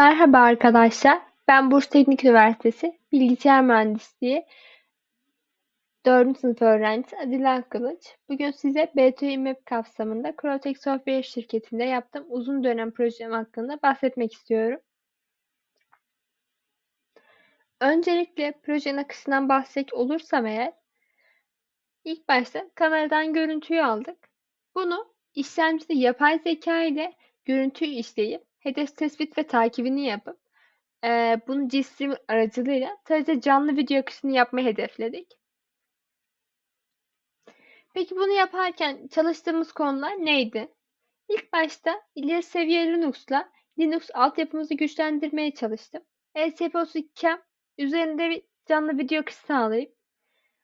Merhaba arkadaşlar. Ben Bursa Teknik Üniversitesi Bilgisayar Mühendisliği 4. sınıf öğrencisi Adile Kılıç. Bugün size BTÜ kapsamında Crotek Software şirketinde yaptığım uzun dönem projem hakkında bahsetmek istiyorum. Öncelikle projenin akışından bahsedecek olursam eğer, ilk başta kameradan görüntüyü aldık. Bunu işlemcide yapay zeka ile görüntüyü işleyip hedef tespit ve takibini yapıp Eee, bunu GStream aracılığıyla sadece canlı video akışını yapmayı hedefledik. Peki bunu yaparken çalıştığımız konular neydi? İlk başta ileri seviye Linux'la Linux altyapımızı güçlendirmeye çalıştım. ESP32 üzerinde bir canlı video akışı sağlayıp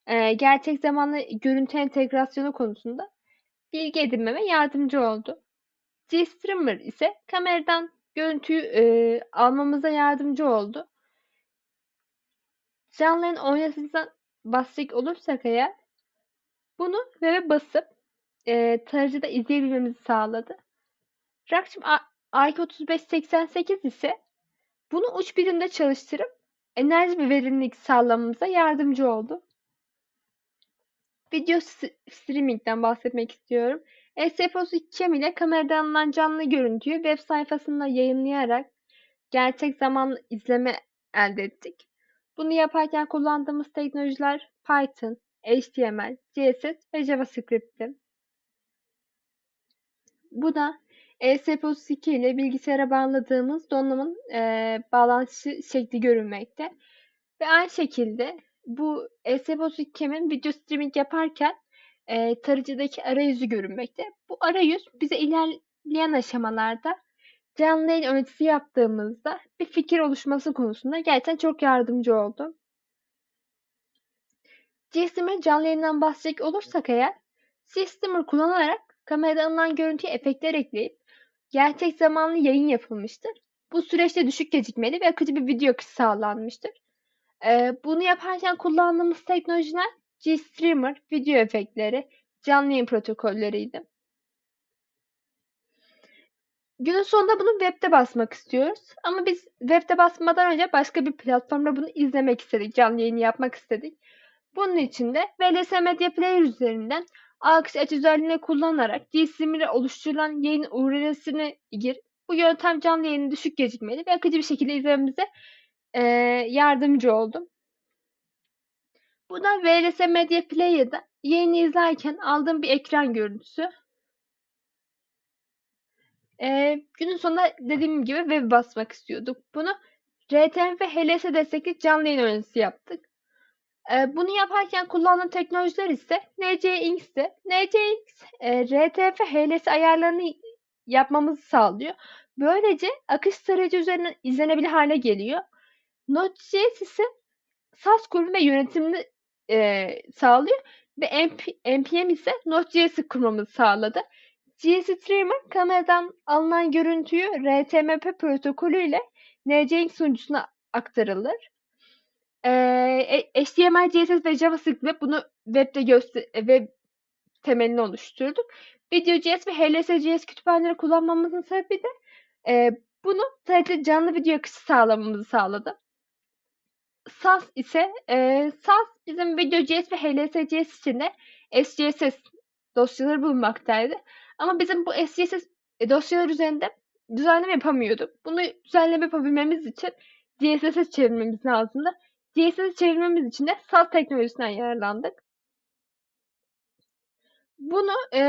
e, gerçek zamanlı görüntü entegrasyonu konusunda bilgi edinmeme yardımcı oldu. GStreamer ise kameradan görüntüyü e, almamıza yardımcı oldu. Canlı yayın oynatısından bahsedecek olursak eğer bunu web'e basıp e, tarayıcıda izleyebilmemizi sağladı. Rakçım IK3588 ise bunu uç birimde çalıştırıp enerji ve verimlilik sağlamamıza yardımcı oldu. Video streaming'den bahsetmek istiyorum. ESP32 ile kameradan alınan canlı görüntüyü web sayfasında yayınlayarak gerçek zamanlı izleme elde ettik. Bunu yaparken kullandığımız teknolojiler Python, HTML, CSS ve JavaScript'ti. Bu da ESP32 ile bilgisayara bağladığımız donanımın e, bağlantısı şekli görünmekte. Ve aynı şekilde bu ESP32'min video streaming yaparken e, tarayıcıdaki arayüzü görünmekte. Bu arayüz bize ilerleyen aşamalarda canlı yayın öğretisi yaptığımızda bir fikir oluşması konusunda gerçekten çok yardımcı oldu. GSM'e canlı yayından bahsedecek olursak eğer, Systemer kullanarak kameradan alınan görüntüye efektler ekleyip gerçek zamanlı yayın yapılmıştır. Bu süreçte düşük gecikmeli ve akıcı bir video akışı sağlanmıştır. Ee, bunu yaparken kullandığımız teknolojiler GStreamer, video efektleri, canlı yayın protokolleriydi. Günün sonunda bunu webde basmak istiyoruz. Ama biz webde basmadan önce başka bir platformda bunu izlemek istedik. Canlı yayını yapmak istedik. Bunun için de VLS Media Player üzerinden aç özelliğini kullanarak ile oluşturulan yayın URL'sini gir. Bu yöntem canlı yayını düşük gecikmeli ve akıcı bir şekilde izlememize e, yardımcı oldu. Bu da VLS Media Player'da yayını izlerken aldığım bir ekran görüntüsü. Ee, günün sonunda dediğim gibi web basmak istiyorduk. Bunu RTM ve HLS destekli canlı yayın öğrencisi yaptık. Ee, bunu yaparken kullandığım teknolojiler ise NCX'ti. NCX, e, RTF, HLS ayarlarını yapmamızı sağlıyor. Böylece akış tarayıcı üzerinden izlenebilir hale geliyor. Node.js ise SAS kurulu ve yönetimini e, sağlıyor ve MP, NPM ise Node.js'i kurmamızı sağladı. GStreamer kameradan alınan görüntüyü RTMP protokolü ile NCX sunucusuna aktarılır. Ee, HTML, CSS ve JavaScript bunu webde göster web temelini oluşturduk. Video.js ve HLS.js kütüphaneleri kullanmamızın sebebi de e, bunu sadece canlı video akışı sağlamamızı sağladı. SAS ise e, SAS bizim Video.js ve HLS.js için de SCSS dosyaları bulunmaktaydı. Ama bizim bu SCSS e, dosyalar üzerinde düzenleme yapamıyorduk. Bunu düzenleme yapabilmemiz için CSS çevirmemiz lazımdı. CSS çevirmemiz için de SAS teknolojisinden yararlandık. Bunu e,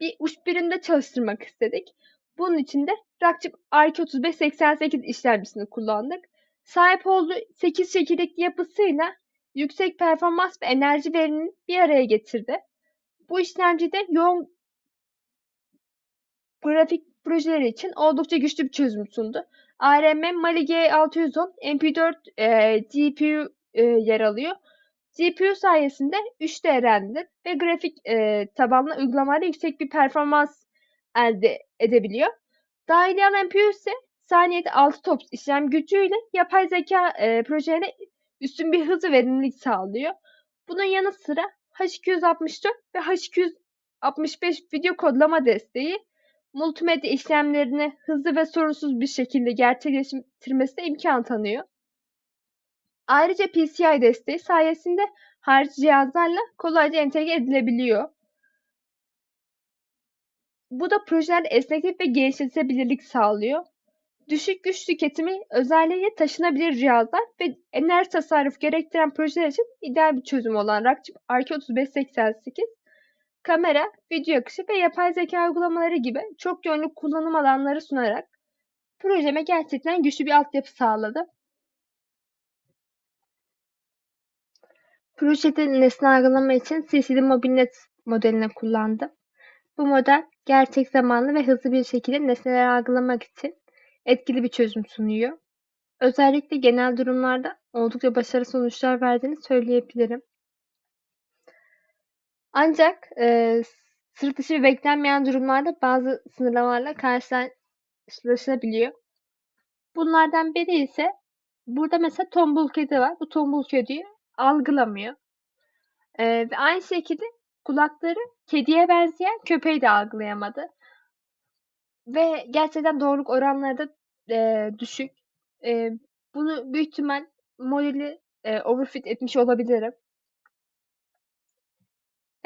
bir uç birimde çalıştırmak istedik. Bunun için de Rakçıp RK3588 işlemcisini kullandık. Sahip olduğu 8 çekirdekli yapısıyla yüksek performans ve enerji verimini bir araya getirdi. Bu işlemcide yoğun grafik projeleri için oldukça güçlü bir çözüm sundu. ARM Mali G610 MP4 e, GPU e, yer alıyor. GPU sayesinde 3D render ve grafik e, tabanlı uygulamalarda yüksek bir performans elde edebiliyor. Dahiliye NPU ise saniyede 6 top işlem gücüyle yapay zeka e, projelerine üstün bir hız ve verimlilik sağlıyor. Bunun yanı sıra H264 ve H265 video kodlama desteği multimedya işlemlerini hızlı ve sorunsuz bir şekilde gerçekleştirmesine imkan tanıyor. Ayrıca PCI desteği sayesinde harici cihazlarla kolayca entegre edilebiliyor. Bu da projelerde esneklik ve genişletilebilirlik sağlıyor. Düşük güç tüketimi özellikle taşınabilir cihazlar ve enerji tasarrufu gerektiren projeler için ideal bir çözüm olan Rakçip RK3588, kamera, video akışı ve yapay zeka uygulamaları gibi çok yönlü kullanım alanları sunarak projeme gerçekten güçlü bir altyapı sağladı. Projede nesne algılama için CCD MobileNet modelini kullandım. Bu model gerçek zamanlı ve hızlı bir şekilde nesneleri algılamak için etkili bir çözüm sunuyor. Özellikle genel durumlarda oldukça başarılı sonuçlar verdiğini söyleyebilirim. Ancak e, sırt dışı ve beklenmeyen durumlarda bazı sınırlamalarla karşılaşılabiliyor. Bunlardan biri ise burada mesela tombul kedi var. Bu tombul kediyi algılamıyor. E, ve aynı şekilde kulakları kediye benzeyen köpeği de algılayamadı. Ve gerçekten doğruluk oranları da e, düşük. E, bunu büyük ihtimal modeli e, overfit etmiş olabilirim.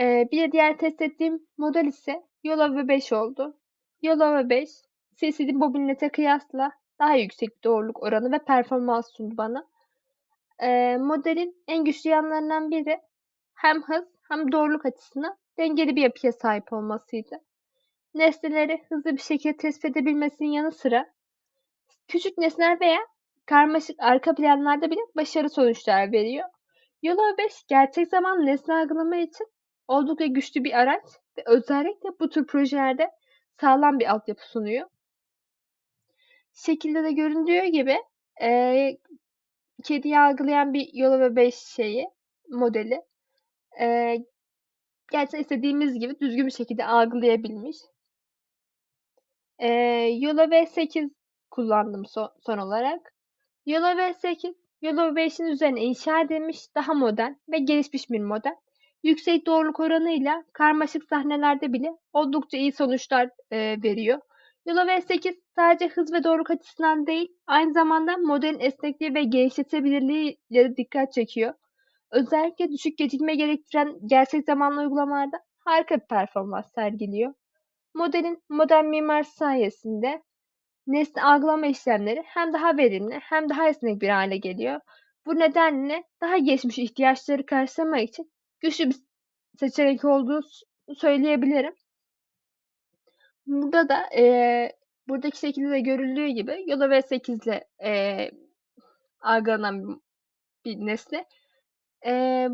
E, bir de diğer test ettiğim model ise Yolova 5 oldu. Yolova 5, CCD Bobinet'e kıyasla daha yüksek doğruluk oranı ve performans sundu bana. E, modelin en güçlü yanlarından biri hem hız hem doğruluk açısından dengeli bir yapıya sahip olmasıydı. Nesneleri hızlı bir şekilde tespit edebilmesinin yanı sıra küçük nesneler veya karmaşık arka planlarda bile başarılı sonuçlar veriyor. Yolo 5 gerçek zaman nesne algılama için oldukça güçlü bir araç ve özellikle bu tür projelerde sağlam bir altyapı sunuyor. Şekilde de göründüğü gibi e, kediyi algılayan bir Yolo 5 şeyi modeli e, gerçekten istediğimiz gibi düzgün bir şekilde algılayabilmiş. E, Yola V8 kullandım son, son olarak. Yola V8, Yola V5'in üzerine inşa edilmiş daha modern ve gelişmiş bir model. Yüksek doğruluk oranıyla karmaşık sahnelerde bile oldukça iyi sonuçlar e, veriyor. Yola V8 sadece hız ve doğruluk açısından değil, aynı zamanda modelin esnekliği ve genişletebilirliği ile dikkat çekiyor. Özellikle düşük gecikme gerektiren gerçek zamanlı uygulamalarda harika bir performans sergiliyor. Modelin modern mimar sayesinde nesne algılama işlemleri hem daha verimli hem daha esnek bir hale geliyor. Bu nedenle daha geçmiş ihtiyaçları karşılamak için güçlü bir seçenek olduğu söyleyebilirim. Burada da e, buradaki şekilde de görüldüğü gibi Yola V8 ile e, algılanan bir, nesne. E,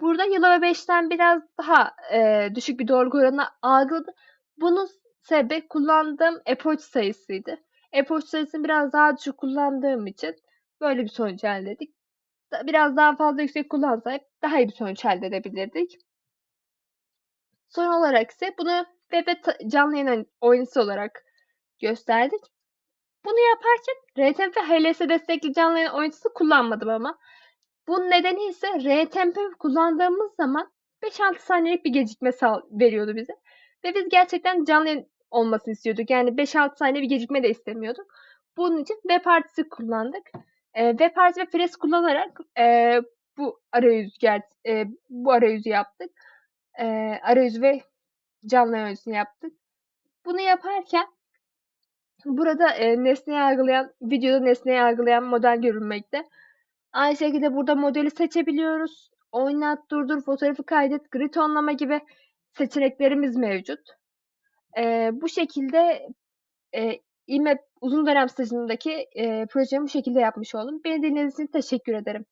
burada Yola V5'ten biraz daha e, düşük bir doğruluk oranı algıladı. Bunun sebebi kullandığım approach sayısıydı. Sayısını biraz daha düşük kullandığım için böyle bir sonuç elde ettik. Biraz daha fazla yüksek kullansaydık daha iyi bir sonuç elde edebilirdik. Son olarak ise bunu web ve canlı yayın oyuncusu olarak gösterdik. Bunu yaparken RTMP HLS destekli canlı yayın oyuncusu kullanmadım ama. Bunun nedeni ise RTMP kullandığımız zaman 5-6 saniyelik bir gecikme veriyordu bize. Ve biz gerçekten canlı yayın olmasını istiyorduk. Yani 5-6 saniye bir gecikme de istemiyorduk. Bunun için web partisi kullandık. E, web partisi ve Fres kullanarak e, bu arayüz e, bu arayüzü yaptık. E, arayüz ve canlı arayüzünü yaptık. Bunu yaparken burada e, nesneyi algılayan, videoda nesneyi algılayan model görünmekte. Aynı şekilde burada modeli seçebiliyoruz. Oynat, durdur, fotoğrafı kaydet, grid tonlama gibi seçeneklerimiz mevcut. E, bu şekilde e, İMEP uzun dönem stajındaki e, projemi bu şekilde yapmış oldum. Beni dinlediğiniz için teşekkür ederim.